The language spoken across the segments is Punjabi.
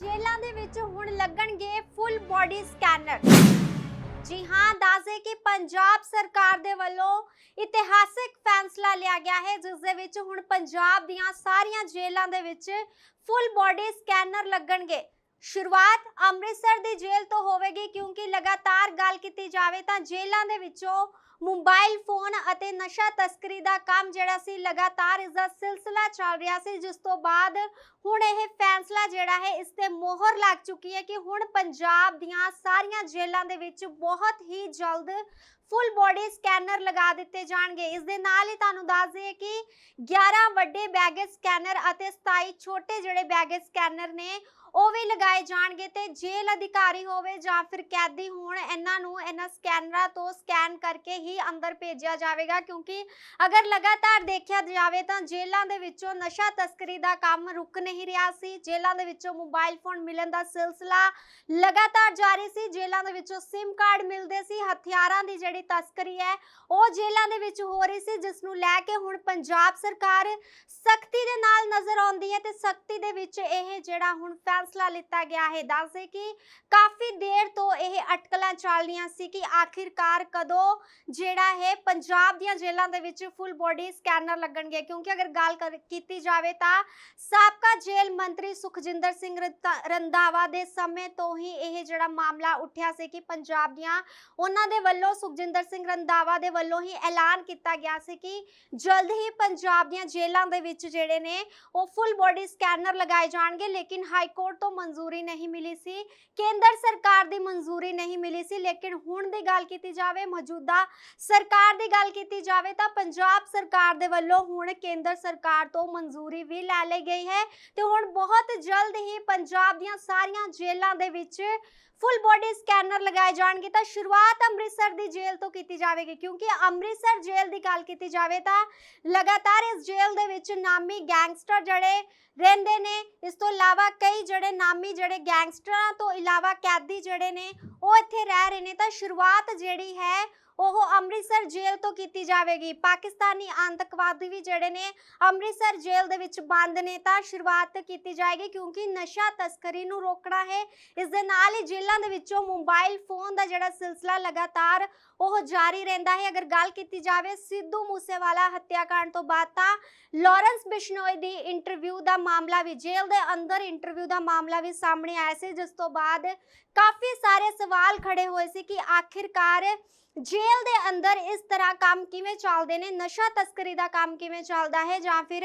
ਜੇਲ੍ਹਾਂ ਦੇ ਵਿੱਚ ਹੁਣ ਲੱਗਣਗੇ ਫੁੱਲ ਬਾਡੀ ਸਕੈਨਰ ਜੀ ਹਾਂ ਦੱਸਦੇ ਕਿ ਪੰਜਾਬ ਸਰਕਾਰ ਦੇ ਵੱਲੋਂ ਇਤਿਹਾਸਿਕ ਫੈਸਲਾ ਲਿਆ ਗਿਆ ਹੈ, ਜਿਸ ਦੇ ਵਿੱਚ ਹੁਣ ਪੰਜਾਬ ਦੀਆਂ ਸਾਰੀਆਂ ਜੇਲ੍ਹਾਂ ਦੇ ਵਿੱਚ ਫੁੱਲ ਬਾਡੀ ਸਕੈਨਰ ਲੱਗਣਗੇ। ਸ਼ੁਰੂਆਤ ਅੰਮ੍ਰਿਤਸਰ ਦੀ ਜੇਲ੍ਹ ਤੋਂ ਹੋਵੇਗੀ ਕਿਉਂਕਿ ਲਗਾਤਾਰ ਗੱਲ ਕੀਤੀ ਜਾਵੇ ਤਾਂ ਜੇਲ੍ਹਾਂ ਦੇ ਵਿੱਚੋਂ ਮੋਬਾਈਲ ਫੋਨ ਅਤੇ ਨਸ਼ਾ ਤਸਕਰੀ ਦਾ ਕੰਮ ਜਿਹੜਾ ਸੀ ਲਗਾਤਾਰ ਇਸ ਦਾ ਸਿਲਸਿਲਾ ਚੱਲ ਰਿਹਾ ਸੀ, ਜਿਸ ਤੋਂ ਬਾਅਦ ਹੁਣ ਇਹ ਫੈਸਲਾ ਜਿਹੜਾ ਹੈ ਇਸ ਤੇ ਮੋਹਰ ਲੱਗ ਚੁੱਕੀ ਹੈ ਕਿ ਹੁਣ ਪੰਜਾਬ ਦੀਆਂ ਸਾਰੀਆਂ ਜੇਲ੍ਹਾਂ ਦੇ ਵਿੱਚ ਬਹੁਤ ਹੀ ਜਲਦ ਫੁੱਲ ਬੋਡੀ ਸਕੈਨਰ ਲਗਾ ਦਿੱਤੇ ਜਾਣਗੇ। ਇਸ ਦੇ ਨਾਲ ਹੀ ਤੁਹਾਨੂੰ ਦੱਸ ਦਈਏ ਕਿ 11 ਵੱਡੇ ਬੈਗੇਜ ਸਕੈਨਰ ਅਤੇ 27 ਛੋਟੇ ਜਿਹੜੇ ਬੈਗੇਜ ਸਕੈਨਰ ਨੇ, ਉਹ ਵੀ ਲਗਾਏ ਜਾਣਗੇ ਤੇ ਜੇਲ੍ਹ ਅਧਿਕਾਰੀ ਹੋਵੇ ਜਾਂ ਫਿਰ ਕੈਦੀ ਹੋਣ, ਇਹਨਾਂ ਨੂੰ ਇਹਨਾਂ ਸਕੈਨਰਾਂ ਤੋਂ ਸਕੈਨ ਕਰਕੇ ਹੀ ਅੰਦਰ ਭੇਜਿਆ ਜਾਵੇਗਾ। ਕਿਉਂਕਿ ਅਗਰ ਲਗਾਤਾਰ ਦੇਖਿਆ ਜਾਵੇ ਤਾਂ ਜੇਲ੍ਹਾਂ ਦੇ ਵਿੱਚੋਂ ਨਸ਼ਾ ਤਸਕਰੀ ਦਾ ਕੰਮ ਰੁਕ ਨਹੀਂ ਰਿਹਾ ਸੀ। ਜੇਲ੍ਹਾਂ ਦੇ ਵਿੱਚੋਂ ਮੋਬਾਈਲ ਫੋਨ ਮਿਲਣ ਦਾ ਸਿਲਸਿਲਾ ਲਗਾਤਾਰ ਜਾਰੀ ਸੀ। ਜੇਲ੍ਹਾਂ ਦੇ ਵਿੱਚੋਂ SIM ਕਾਰਡ ਮਿਲਦੇ ਸੀ। ਹਥਿਆਰਾਂ ਦੀ ਜਿਹੜੀ ਤਸਕਰੀ ਹੈ, ਉਹ ਜੇਲ੍ਹਾਂ ਦੇ ਵਿੱਚ ਹੋ ਰਹੀ ਸੀ ਜਿਸ ਨੂੰ ਲੈ ਕੇ ਹੁਣ ਪੰਜਾਬ ਸਰਕਾਰ ਸਖਤੀ ਦੇ ਨਾਲ ਨਜ਼ਰ ਆਉਂਦੀ ਹੈ ਤੇ ਸਖਤੀ ਦੇ ਵਿੱਚ ਇਹ ਜਿਹੜਾ ਹੁਣ ਫੈਸਲਾ ਲਿੱਤਾ ਗਿਆ ਹੈ, ਦੱਸਦੇ ਕਿ ਕਾਫੀ ਦੇਰ ਤੋਂ ਅਟਕਲਾਂ ਚੱਲ ਰਹੀਆਂ ਸੀ ਕਿ ਆਖਿਰਕਾਰ ਕਦੋਂ ਜਿਹੜਾ ਹੈ ਪੰਜਾਬ ਦੀਆਂ ਜੇਲ੍ਹਾਂ ਦੇ ਵਿੱਚ ਫੁੱਲ ਬੋਡੀ ਸਕੈਨਰ ਲੱਗਣਗੇ? ਕਿਉਂਕਿ ਅਗਰ ਗੱਲ ਕੀਤੀ ਜਾਵੇ ਤਾਂ ਸਾਬਕਾ ਜੇਲ੍ਹ ਮੰਤਰੀ ਸੁਖਜਿੰਦਰ ਸਿੰਘ ਰੰਧਾਵਾ ਦੇ ਸਮੇਂ ਤੋਂ ਹੀ ਇਹ ਜਿਹੜਾ ਮਾਮਲਾ ਉੱਠਿਆ ਸੀ ਕਿ ਪੰਜਾਬ ਦੀਆਂ ਉਹਨਾਂ ਦੇ ਵੱਲੋਂ ਸੁਖਜਿੰਦਰ ਸਿੰਘ ਰੰਧਾਵਾ ਦੇ ਵੱਲੋਂ ਹੀ ਐਲਾਨ ਕੀਤਾ ਗਿਆ ਸੀ ਕਿ ਜਲਦ ਹੀ ਪੰਜਾਬ ਦੀਆਂ ਜੇਲ੍ਹਾਂ ਦੇ ਵਿੱਚ ਜਿਹੜੇ ਨੇ ਉਹ ਫੁੱਲ ਬੋਡੀ ਸਕੈਨਰ ਲਗਾਏ ਜਾਣਗੇ, ਲੇਕਿਨ ਹਾਈ ਕੋਰਟ ਤੋਂ ਮਨਜ਼ੂਰੀ ਨਹੀਂ ਮਿਲੀ ਸੀ। ਕੇਂਦਰ ਸਰਕਾਰ ਦੀ ਮਨਜ਼ੂਰੀ ਨਹੀਂ ਮਿਲੀ ਸੀ, ਲੇਕਿਨ ਹੁਣ ਦੀ ਗੱਲ ਕੀਤੀ ਜਾਵੇ, ਮੌਜੂਦਾ ਸਰਕਾਰ ਦੀ ਗੱਲ ਕੀਤੀ ਜਾਵੇ ਤਾਂ ਪੰਜਾਬ ਸਰਕਾਰ ਦੇ ਵੱਲੋਂ ਹੁਣ ਕੇਂਦਰ ਸਰਕਾਰ ਤੋਂ ਮਨਜ਼ੂਰੀ ਵੀ ਲੈ ਲਈ ਗਈ ਹੈ ਤੇ ਹੁਣ ਬਹੁਤ ਜਲਦ ਹੀ ਪੰਜਾਬ ਦੀਆਂ ਸਾਰੀਆਂ ਜੇਲ੍ਹਾਂ ਦੇ ਵਿੱਚ ਫੁੱਲ ਬੋਡੀ ਸਕੈਨਰ ਲਗਾਏ ਜਾਣਗੇ। ਤਾਂ ਸ਼ੁਰੂਆਤ ਅੰਮ੍ਰਿਤਸਰ ਦੀ ਜੇਲ੍ਹ ਤੋਂ ਕੀਤੀ ਜਾਵੇਗੀ, ਕਿਉਂਕਿ ਅੰਮ੍ਰਿਤਸਰ ਜੇਲ੍ਹ ਦੀ ਗੱਲ ਕੀਤੀ ਜਾਵੇ ਤਾਂ ਲਗਾਤਾਰ ਇਸ ਜੇਲ੍ਹ ਦੇ ਵਿੱਚ ਨਾਮੀ ਗੈਂਗਸਟਰ ਜਿਹੜੇ ਰਹਿੰਦੇ ਨੇ, ਇਸ ਤੋਂ ਇਲਾਵਾ ਕਈ ਜਿਹੜੇ ਨਾਮੀ ਜਿਹੜੇ ਗੈਂਗਸਟਰਾਂ ਤੋਂ ਇਲਾਵਾ ਕੈਦੀ ਜਿਹੜੇ ਨੇ ਉਹ ਇੱਥੇ ਰਹਿ ਰਹੇ ਨੇ ਤਾਂ ਸ਼ੁਰੂਆਤ ਜਿਹੜੀ ਹੈ ਉਹ ਅੰਮ੍ਰਿਤਸਰ ਜੇਲ੍ਹ ਤੋਂ ਕੀਤੀ ਜਾਵੇਗੀ। ਪਾਕਿਸਤਾਨੀ ਆਤੰਕਵਾਦੀ ਵੀ ਜਿਹੜੇ ਨੇ ਅੰਮ੍ਰਿਤਸਰ ਜੇਲ੍ਹ ਦੇ ਵਿੱਚ ਬੰਦ ਨੇ ਤਾਂ ਸ਼ੁਰੂਆਤ ਕੀਤੀ ਜਾਏਗੀ ਕਿਉਂਕਿ ਨਸ਼ਾ ਤਸਕਰੀ ਨੂੰ ਰੋਕਣਾ ਹੈ। ਇਸ ਦੇ ਨਾਲ ਹੀ ਜੇਲ੍ਹਾਂ ਦੇ ਵਿੱਚੋਂ ਮੋਬਾਈਲ ਫੋਨ ਦਾ ਜਿਹੜਾ ਸਿਲਸਿਲਾ ਲਗਾਤਾਰ ਉਹ ਜਾਰੀ ਰਹਿੰਦਾ ਹੈ। ਅਗਰ ਗੱਲ ਕੀਤੀ ਜਾਵੇ ਸਿੱਧੂ ਮੂਸੇਵਾਲਾ ਹੱਤਿਆਕਾਂਡ ਤੋਂ ਬਾਅਦ ਤਾਂ ਲਾਰੈਂਸ ਬਿਸ਼ਨੋਈ ਦੀ ਇੰਟਰਵਿਊ ਦਾ ਮਾਮਲਾ ਵੀ, ਜੇਲ੍ਹ ਦੇ ਅੰਦਰ ਇੰਟਰਵਿਊ ਦਾ ਮਾਮਲਾ ਵੀ ਸਾਹਮਣੇ ਆਇਆ ਸੀ, ਜਿਸ ਤੋਂ ਬਾਅਦ ਕਾਫੀ ਸਾਰੇ ਸਵਾਲ ਖੜੇ ਹੋਏ ਸੀ ਕਿ ਆਖਿਰਕਾਰ ਜੇਲ੍ਹ ਦੇ ਅੰਦਰ ਇਸ ਤਰ੍ਹਾਂ ਕੰਮ ਕਿਵੇਂ ਚੱਲਦੇ ਨੇ? ਨਸ਼ਾ ਤਸਕਰੀ ਦਾ ਕੰਮ ਕਿਵੇਂ ਚੱਲਦਾ ਹੈ? ਜਾਂ ਫਿਰ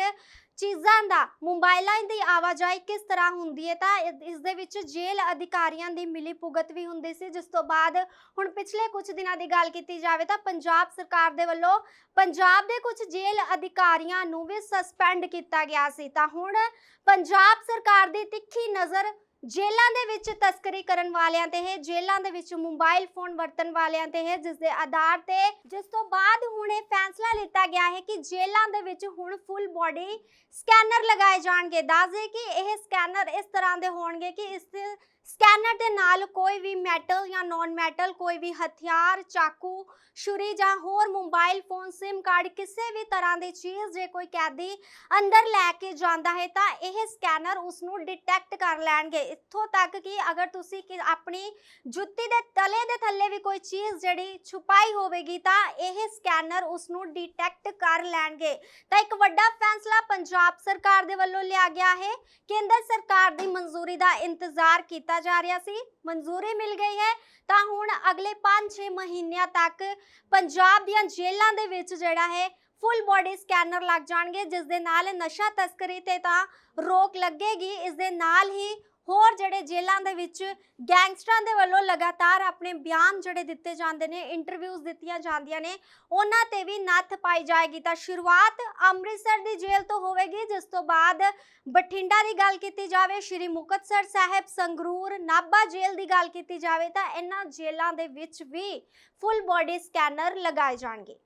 ਚੀਜ਼ਾਂ ਦਾ ਮੋਬਾਈਲਾਂ ਦੀ ਆਵਾਜਾਈ ਕਿਸ ਤਰ੍ਹਾਂ ਹੁੰਦੀ ਹੈ? ਤਾਂ ਇਸ ਦੇ ਵਿੱਚ ਜੇਲ੍ਹ ਅਧਿਕਾਰੀਆਂ ਦੀ ਮਿਲੀ ਭੁਗਤ ਵੀ ਹੁੰਦੀ ਸੀ। ਜਿਸ ਤੋਂ ਬਾਅਦ ਹੁਣ ਪਿਛਲੇ ਕੁਝ ਦਿਨਾਂ ਦੀ ਗੱਲ ਕੀਤੀ ਜਾਵੇ ਤਾਂ ਪੰਜਾਬ ਸਰਕਾਰ ਦੇ ਵੱਲੋਂ ਪੰਜਾਬ ਦੇ ਕੁਝ ਜੇਲ੍ਹ ਅਧਿਕਾਰੀਆਂ ਨੂੰ ਵੀ ਸਸਪੈਂਡ ਕੀਤਾ ਗਿਆ ਸੀ। ਤਾਂ ਹੁਣ ਪੰਜਾਬ ਸਰਕਾਰ ਦੀ ਤਿੱਖੀ ਨਜ਼ਰ ਜੇਲਾਂ ਦੇ ਵਿੱਚ ਤਸਕਰੀ ਕਰਨ ਵਾਲਿਆਂ ਤੇ ਹੈ, ਜੇਲ੍ਹਾਂ ਦੇ ਵਿੱਚ ਮੋਬਾਈਲ ਫੋਨ ਵਰਤਣ ਵਾਲਿਆਂ ਤੇ ਹੈ ਜਿਸ ਦੇ ਆਧਾਰ ਤੇ ਜਿਸ ਤੋਂ ਬਾਅਦ ਹੁਣ ਇਹ ਫੈਸਲਾ ਲਿੱਤਾ ਗਿਆ ਹੈ ਕਿ ਜੇਲਾਂ ਦੇ ਵਿੱਚ ਹੁਣ ਫੁੱਲ ਬਾਡੀ ਸਕੈਨਰ ਲਗਾਏ ਜਾਣਗੇ। ਦੱਸਦੇ ਕਿ ਇਹ ਸਕੈਨਰ ਇਸ ਤਰ੍ਹਾਂ ਦੇ ਹੋਣਗੇ ਕਿ ਇਸ ਸਕੈਨਰ ਦੇ ਨਾਲ ਕੋਈ ਵੀ ਮੈਟਲ ਜਾਂ ਨਾਨ ਮੈਟਲ, ਕੋਈ ਵੀ ਹਥਿਆਰ, ਚਾਕੂ, ਛੁਰੀ ਜਾਂ ਹੋਰ ਮੋਬਾਈਲ ਫੋਨ SIM ਕਾਰਡ ਕਿਸੇ ਵੀ ਤਰ੍ਹਾਂ ਦੀ ਚੀਜ਼ ਜੇ ਕੋਈ ਕੈਦੀ ਅੰਦਰ ਲੈ ਕੇ ਜਾਂਦਾ ਹੈ ਤਾਂ ਇਹ ਸਕੈਨਰ ਉਸ ਨੂੰ ਡਿਟੈਕਟ ਕਰ ਲੈਣਗੇ। ਇੱਥੋਂ ਤੱਕ ਕਿ ਅਗਰ ਤੁਸੀਂ ਆਪਣੀ ਜੁੱਤੀ ਦੇ ਤਲੇ ਦੇ ਥੱਲੇ ਵੀ ਕੋਈ ਚੀਜ਼ ਜਿਹੜੀ ਛੁਪਾਈ ਹੋਵੇਗੀ ਤਾਂ ਇਹ ਸਕੈਨਰ ਉਸ ਨੂੰ ਡਿਟੈਕਟ ਕਰ ਲੈਣਗੇ। ਤਾਂ ਇੱਕ ਵੱਡਾ ਫੈਸਲਾ ਪੰਜਾਬ ਸਰਕਾਰ ਦੇ ਵੱਲੋਂ ਲਿਆ ਗਿਆ ਹੈ। ਕੇਂਦਰ ਸਰਕਾਰ ਦੀ ਮਨਜ਼ੂਰੀ ਦਾ ਇੰਤਜ਼ਾਰ ਕੀਤਾ ਜਾ ਰਿਹਾ ਸੀ, ਮਨਜ਼ੂਰੀ ਮਿਲ ਗਈ ਹੈ। ਤਾਂ ਹੁਣ ਅਗਲੇ 5-6 ਮਹੀਨਿਆਂ ਤੱਕ ਪੰਜਾਬ ਦੀਆਂ ਜੇਲ੍ਹਾਂ ਦੇ ਵਿੱਚ ਜਿਹੜਾ ਹੈ ਫੁੱਲ ਬਾਡੀ ਸਕੈਨਰ ਲੱਗ ਜਾਣਗੇ, ਜਿਸ ਦੇ ਨਾਲ ਨਸ਼ਾ ਤਸਕਰੀ ਤੇ ਤਾਂ ਰੋਕ ਲੱਗੇਗੀ। ਇਸ ਦੇ ਨਾਲ ਹੀ ਹੋਰ ਜਿਹੜੇ ਜੇਲ੍ਹਾਂ ਦੇ ਵਿੱਚ ਗੈਂਗਸਟਰਾਂ ਦੇ ਵੱਲੋਂ ਲਗਾਤਾਰ ਆਪਣੇ ਬਿਆਨ ਜਿਹੜੇ ਦਿੱਤੇ ਜਾਂਦੇ ਨੇ ਇੰਟਰਵਿਊਜ਼ ਦਿੱਤੀਆਂ ਜਾਂਦੀਆਂ ਨੇ, ਉਹਨਾਂ ਤੇ ਵੀ ਨੱਥ ਪਾਈ ਜਾਏਗੀ। ਤਾਂ ਸ਼ੁਰੂਆਤ ਅੰਮ੍ਰਿਤਸਰ ਦੀ ਜੇਲ੍ਹ ਤੋਂ ਹੋਵੇਗੀ, ਜਿਸ ਤੋਂ ਬਾਅਦ ਬਠਿੰਡਾ ਦੀ ਗੱਲ ਕੀਤੀ ਜਾਵੇ, ਸ਼੍ਰੀ ਮੁਕਤਸਰ ਸਾਹਿਬ, ਸੰਗਰੂਰ, ਨਾਭਾ ਜੇਲ੍ਹ ਦੀ ਗੱਲ ਕੀਤੀ ਜਾਵੇ, ਤਾਂ ਇਹਨਾਂ ਜੇਲ੍ਹਾਂ ਦੇ ਵਿੱਚ ਵੀ ਫੁੱਲ ਬਾਡੀ ਸਕੈਨਰ ਲਗਾਏ ਜਾਣਗੇ।